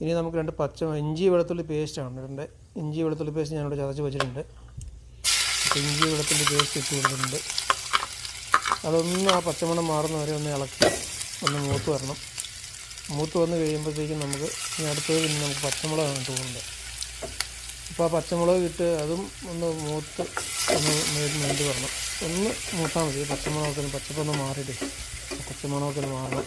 ഇനി നമുക്ക് രണ്ട് പച്ച ഇഞ്ചി വെളുത്തുള്ളി പേസ്റ്റാണ് രണ്ട് ഇഞ്ചി വെളുത്തുള്ളി പേസ്റ്റ് ഞാനിവിടെ ചതച്ച് വെച്ചിട്ടുണ്ട്. ഇഞ്ചി വെളുത്തുള്ളി പേസ്റ്റ് ഇട്ട് കൊടുത്തിട്ടുണ്ട്. അതൊന്ന് ആ പച്ചമണം മാറുന്നവരെ ഒന്ന് ഇളക്കി ഒന്ന് മൂത്ത് വരണം. മൂത്ത് വന്ന് കഴിയുമ്പോഴത്തേക്കും നമുക്ക് ഇനി അടുത്തത് പിന്നെ നമുക്ക് പച്ചമുളകാണ് ഇട്ട് കൊടുക്കുന്നത് അപ്പോൾ ആ പച്ചമുളക് ഇട്ട് അതും ഒന്ന് മൂത്ത് ഒന്ന് മേണ്ടി വരണം. ഒന്ന് മൂത്താൽ മതി. പച്ചമുളകൊക്കെ പച്ചപ്പൊന്ന് മാറിയിട്ട്. പച്ചമുളകൊക്കെ മാറണം.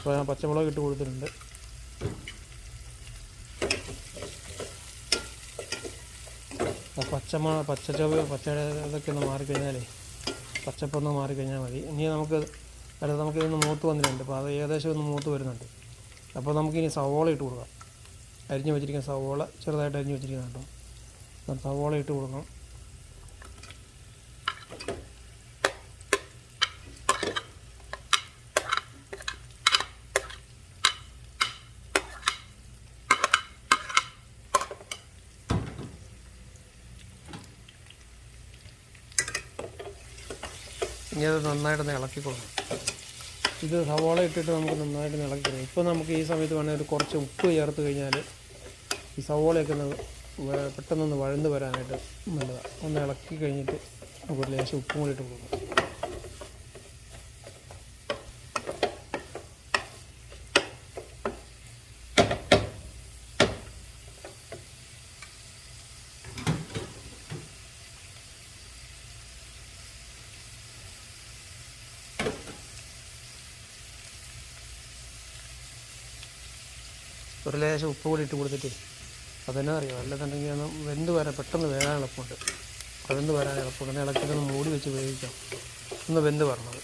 അപ്പോൾ ഞാൻ പച്ചമുളക് ഇട്ട് കൊടുത്തിട്ടുണ്ട്. പച്ചമ പച്ചച്ചവ പച്ച ഇതൊക്കെ ഒന്ന് മാറിക്കഴിഞ്ഞാലേ പച്ചപ്പൊന്ന് മാറിക്കഴിഞ്ഞാൽ മതി. ഇനി നമുക്ക് അടുത്ത് നമുക്ക് ഇതൊന്ന് മൂത്ത് വന്നിട്ടുണ്ട്. അപ്പോൾ അത് ഏകദേശം ഒന്ന് മൂത്ത് വരുന്നുണ്ട്. അപ്പോൾ നമുക്കിനി സവോള ഇട്ട് കൊടുക്കാം. അരിഞ്ഞ് വെച്ചിരിക്കുന്ന സവോള ചെറുതായിട്ട് അരിഞ്ഞ് വെച്ചിരിക്കുന്നുണ്ടോ സവോള ഇട്ട് കൊടുക്കണം. ഇനി അത് നന്നായിട്ടൊന്ന് ഇളക്കി കൊടുക്കണം. ഇത് സവാള ഇട്ടിട്ട് നമുക്ക് നന്നായിട്ട് ഇളക്കി കൊടുക്കണം ഇപ്പോൾ നമുക്ക് ഈ സമയത്ത് വേണമെങ്കിൽ കുറച്ച് ഉപ്പ് ചേർത്ത് കഴിഞ്ഞാൽ ഈ സവാളയൊക്കെ പെട്ടെന്നൊന്ന് വഴന്ന് വരാനായിട്ട് നല്ലതാണ് ഒന്ന് ഇളക്കി കഴിഞ്ഞിട്ട് നമുക്ക് ഒരു ലേശം ഉപ്പും കൂടി ഇട്ട് കൊടുക്കണം ഒരു ലേശം ഉപ്പ് കൂടി ഇട്ട് കൊടുത്തിട്ട് അതെന്നാ അറിയാം അല്ലെന്നുണ്ടെങ്കിൽ ഒന്ന് വെന്ത് വരാൻ പെട്ടെന്ന് വേകാൻ എളുപ്പമുണ്ട്. വെന്ത് വരാൻ എളുപ്പമുണ്ട്. ഇളക്കിയിട്ടൊന്ന് മൂടി വെച്ച് വേവിക്കാം ഒന്ന് വെന്ത് വരണത്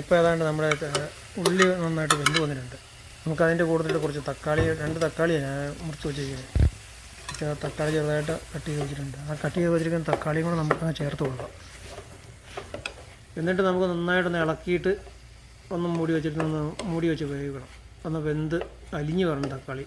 ഇപ്പോൾ ഏതാണ്ട് നമ്മുടെ ഉള്ളി നന്നായിട്ട് വെന്ത് വന്നിട്ടുണ്ട്. നമുക്ക് അതിന്റെ കൂടുതൽ കുറച്ച് തക്കാളി രണ്ട് തക്കാളിയാണ് ഞാൻ മുറിച്ച് വെച്ചിരിക്കുന്നത്. തക്കാളി ചെറുതായിട്ട് കട്ട് ചെയ്ത് വെച്ചിട്ടുണ്ട്. ആ കട്ട് ചെയ്ത് വെച്ചിരിക്കുന്ന തക്കാളിയും കൂടെ നമുക്ക് ചേർത്ത് കൊടുക്കാം. എന്നിട്ട് നമുക്ക് നന്നായിട്ടൊന്ന് ഇളക്കിയിട്ട് ഒന്ന് മൂടി വെച്ചിട്ട് ഒന്ന് മൂടി വെച്ച് വേവിക്കണം. ഒന്ന് വെന്ത് അലിഞ്ഞ് വരണം തക്കാളി.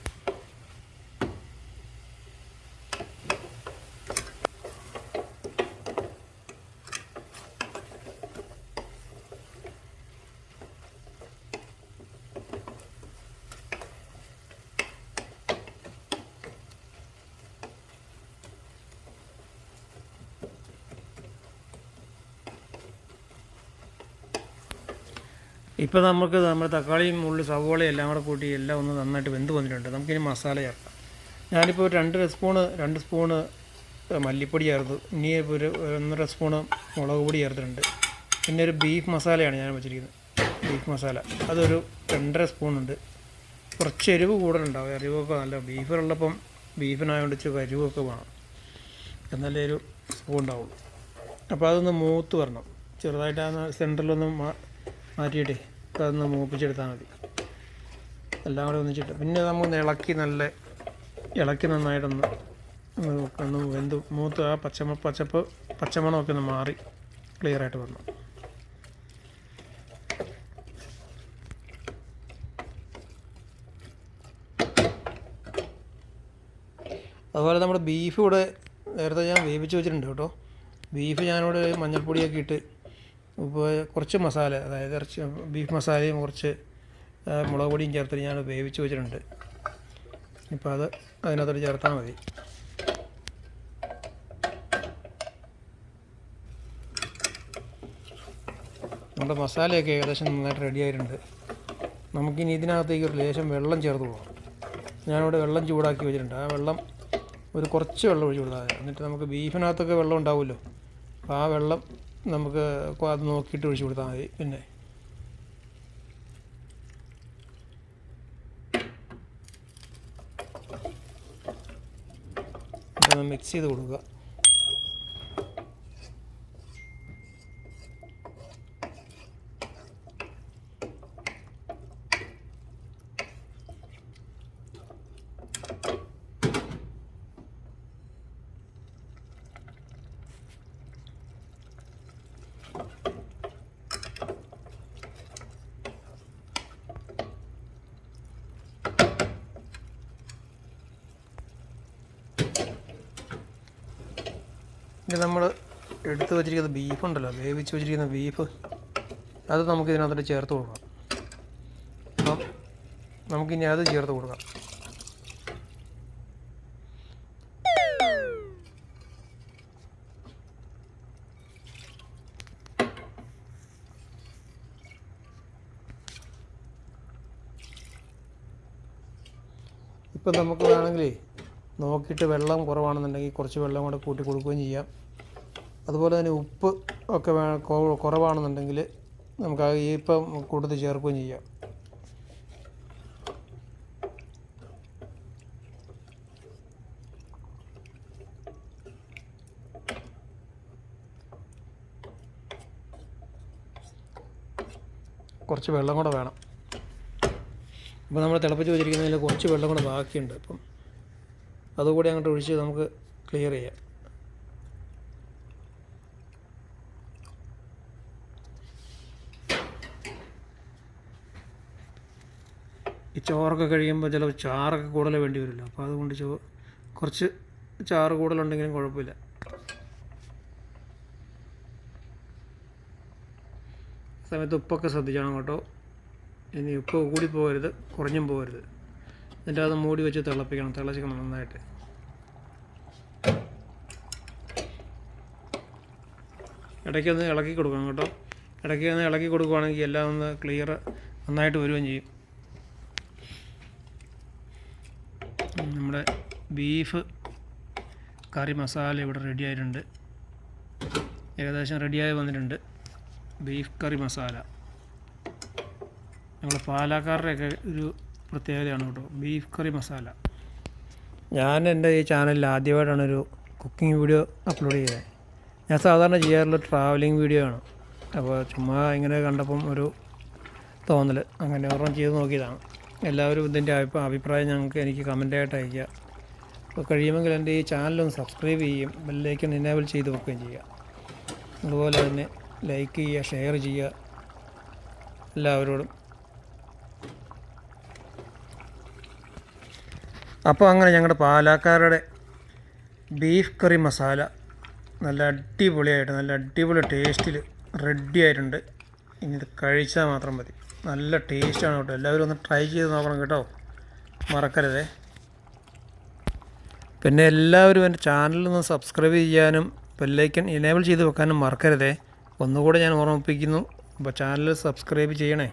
ഇപ്പോൾ നമുക്ക് നമ്മുടെ തക്കാളിയും ഉള്ളി സവോളയും എല്ലാം കൂടെ കൂട്ടി എല്ലാം ഒന്ന് നന്നായിട്ട് വെന്ത് വന്നിട്ടുണ്ട്. നമുക്കിനി മസാല ചേർക്കാം. ഞാനിപ്പോൾ രണ്ട് സ്പൂണ് രണ്ട് സ്പൂണ് മല്ലിപ്പൊടി ചേർത്തു ഇനി ഒരു ഒന്നര സ്പൂണ് മുളക് പൊടി ചേർത്തിട്ടുണ്ട്. പിന്നെ ഒരു ബീഫ് മസാലയാണ് ഞാൻ വെച്ചിരിക്കുന്നത്. ബീഫ് മസാല. അതൊരു രണ്ടര സ്പൂണുണ്ട്. കുറച്ച് എരിവ് കൂടുതലുണ്ടാവും എരിവൊക്കെ നല്ല ബീഫിലുള്ളപ്പം ബീഫിനായതുകൊണ്ട് ഇച്ചിരി എരിവൊക്കെ വേണം. എന്നാലേ ഒരു സ്പൂൺ ഉണ്ടാവുള്ളൂ. അപ്പോൾ അതൊന്ന് മൂത്ത് വരണം. ചെറുതായിട്ട് ആ സെന്ററിലൊന്ന് മാറ്റിയിട്ടേ. അതൊന്ന് മൂപ്പിച്ചെടുത്താൽ മതി. എല്ലാം കൂടെ ഒന്നിച്ചിട്ട്. പിന്നെ നമുക്ക് ഇളക്കി നല്ല ഇളക്കി നന്നായിട്ടൊന്ന് ഒന്ന് വെന്ത്. മൂത്ത് ആ പച്ചമ പച്ചപ്പ് പച്ചമണമൊക്കെ ഒന്ന് മാറി ക്ലിയറായിട്ട് വന്നു. അതുപോലെ നമ്മുടെ ബീഫ് ഇവിടെ നേരത്തെ ഞാൻ വേവിച്ച് വെച്ചിട്ടുണ്ട് കേട്ടോ. ബീഫ് ഞാനിവിടെ മഞ്ഞൾപ്പൊടിയൊക്കെ ഇട്ട് ഇപ്പോൾ കുറച്ച് മസാല അതായത് ഇറച്ചി ബീഫ് മസാലയും കുറച്ച് മുളക് പൊടിയും ചേർത്തിട്ട് ഞാൻ വേവിച്ച് വെച്ചിട്ടുണ്ട്. ഇപ്പോൾ അത് അതിനകത്തോട്ട് ചേർത്താൽ മതി. നമ്മുടെ മസാലയൊക്കെ ഏകദേശം നന്നായിട്ട് റെഡി ആയിട്ടുണ്ട്. നമുക്കിനി ഇതിനകത്തേക്ക് ഒരു ലേശം വെള്ളം ചേർത്ത് പോകാം ഞാനിവിടെ വെള്ളം ചൂടാക്കി വെച്ചിട്ടുണ്ട്. ആ വെള്ളം ഒരു കുറച്ച് വെള്ളം ഒഴിച്ച് കൊടുത്താൽ എന്നിട്ട് നമുക്ക് ബീഫിനകത്തൊക്കെ വെള്ളം ഉണ്ടാവുമല്ലോ. അപ്പോൾ ആ വെള്ളം നമുക്ക് അത് നോക്കിയിട്ട് ഒഴിച്ച് കൊടുത്താൽ മതി. പിന്നെ. മിക്സ് ചെയ്ത് കൊടുക്കുക. ഇനി നമ്മൾ എടുത്തു വെച്ചിരിക്കുന്ന ബീഫ് ഉണ്ടല്ലോ വേവിച്ച് വെച്ചിരിക്കുന്ന ബീഫ് അത് നമുക്ക് ഇതിനകത്തോട്ട് ചേർത്ത് കൊടുക്കാം. അപ്പം നമുക്കിനി അത് ചേർത്ത് കൊടുക്കാം. ഇപ്പം നമുക്ക് വേണമെങ്കിലേ നോക്കിയിട്ട് വെള്ളം കുറവാണെന്നുണ്ടെങ്കിൽ കുറച്ച് വെള്ളം കൂടെ കൂട്ടി കൊടുക്കുകയും ചെയ്യാം. അതുപോലെ തന്നെ ഉപ്പ് ഒക്കെ കുറവാണെന്നുണ്ടെങ്കിൽ നമുക്ക് ആ ഈപ്പം കൂടുതൽ ചേർക്കുകയും ചെയ്യാം. കുറച്ച് വെള്ളം കൂടെ വേണം. അപ്പോൾ നമ്മൾ തിളപ്പിച്ച് വെച്ചിരിക്കുന്നതിൽ കുറച്ച് വെള്ളം കൂടെ ബാക്കിയുണ്ട് അപ്പം അതുകൂടി അങ്ങോട്ട് ഒഴിച്ച് നമുക്ക് ക്ലിയർ ചെയ്യാം. ഈ ചോറൊക്കെ കഴിയുമ്പോൾ ചിലപ്പോൾ ചാറൊക്കെ കൂടുതൽ വേണ്ടി വരുമല്ലോ അപ്പോൾ അതുകൊണ്ട് ചോ കുറച്ച് ചാറ് കൂടുതലുണ്ടെങ്കിലും കുഴപ്പമില്ല. സമയത്ത് ഉപ്പൊക്കെ ശ്രദ്ധിക്കണം കേട്ടോ. ഇനി ഉപ്പ് കൂടി പോകരുത് കുറഞ്ഞും പോകരുത്. എന്നിട്ട് അത് മൂടി വെച്ച് തിളപ്പിക്കണം. തിളച്ചിക്കണം നന്നായിട്ട്. ഇടയ്ക്കൊന്ന് ഇളക്കി കൊടുക്കണം കേട്ടോ. ഇടയ്ക്ക് ഒന്ന് ഇളക്കി കൊടുക്കുവാണെങ്കിൽ എല്ലാം ഒന്ന് ക്ലിയർ നന്നായിട്ട് വരികയും ചെയ്യും. നമ്മുടെ ബീഫ് കറി മസാല ഇവിടെ റെഡി ആയിട്ടുണ്ട്. ഏകദേശം റെഡിയായി വന്നിട്ടുണ്ട്. ബീഫ് കറി മസാല നമ്മൾ പാലക്കാരുടെയൊക്കെ ഒരു പ്രത്യേകതയാണ് കേട്ടോ. ബീഫ് കറി മസാല ഞാൻ എന്റെ ഈ ചാനലിൽ ആദ്യമായിട്ടാണ് ഒരു കുക്കിംഗ് വീഡിയോ അപ്ലോഡ് ചെയ്തത്. ഞാൻ സാധാരണ ചെയ്യാറുള്ള ട്രാവലിംഗ് വീഡിയോ ആണ്. അപ്പോൾ ചുമ്മാ ഇങ്ങനെ കണ്ടപ്പം ഒരു തോന്നൽ അങ്ങനെ ഓർമ്മ ചെയ്ത് നോക്കിയതാണ്. എല്ലാവരും ഇതിന്റെ അഭിപ്രായം ഞങ്ങൾക്ക് എനിക്ക് കമന്റായിട്ട് അയയ്ക്കുക. അപ്പോൾ കഴിയുമെങ്കിൽ എന്റെ ഈ ചാനലൊന്ന് സബ്സ്ക്രൈബ് ചെയ്യും ബെല്ലേക്ക് എനേബിൾ ചെയ്ത് വെക്കുകയും ചെയ്യുക. അതുപോലെ തന്നെ ലൈക്ക് ചെയ്യുക ഷെയർ ചെയ്യുക. എല്ലാവരോടും അപ്പോൾ അങ്ങനെ ഞങ്ങളുടെ പാലക്കാരുടെ ബീഫ് കറി മസാല നല്ല അടിപൊളിയായിട്ട് നല്ല അടിപൊളി ടേസ്റ്റിൽ റെഡി ആയിട്ടുണ്ട്. ഇനി ഇത് കഴിച്ചാൽ മാത്രം മതി. നല്ല ടേസ്റ്റാണ് കേട്ടോ. എല്ലാവരും ഒന്ന് ട്രൈ ചെയ്ത് നോക്കണം കേട്ടോ. മറക്കരുതേ. പിന്നെ എല്ലാവരും എന്റെ ചാനലൊന്ന് സബ്സ്ക്രൈബ് ചെയ്യാനും ബെല്ലൈക്കൺ ഇനേബിൾ ചെയ്ത് വെക്കാനും മറക്കരുതേ. ഒന്നുകൂടെ ഞാൻ ഓർമ്മിപ്പിക്കുന്നു. അപ്പോൾ ചാനൽ സബ്സ്ക്രൈബ് ചെയ്യണേ.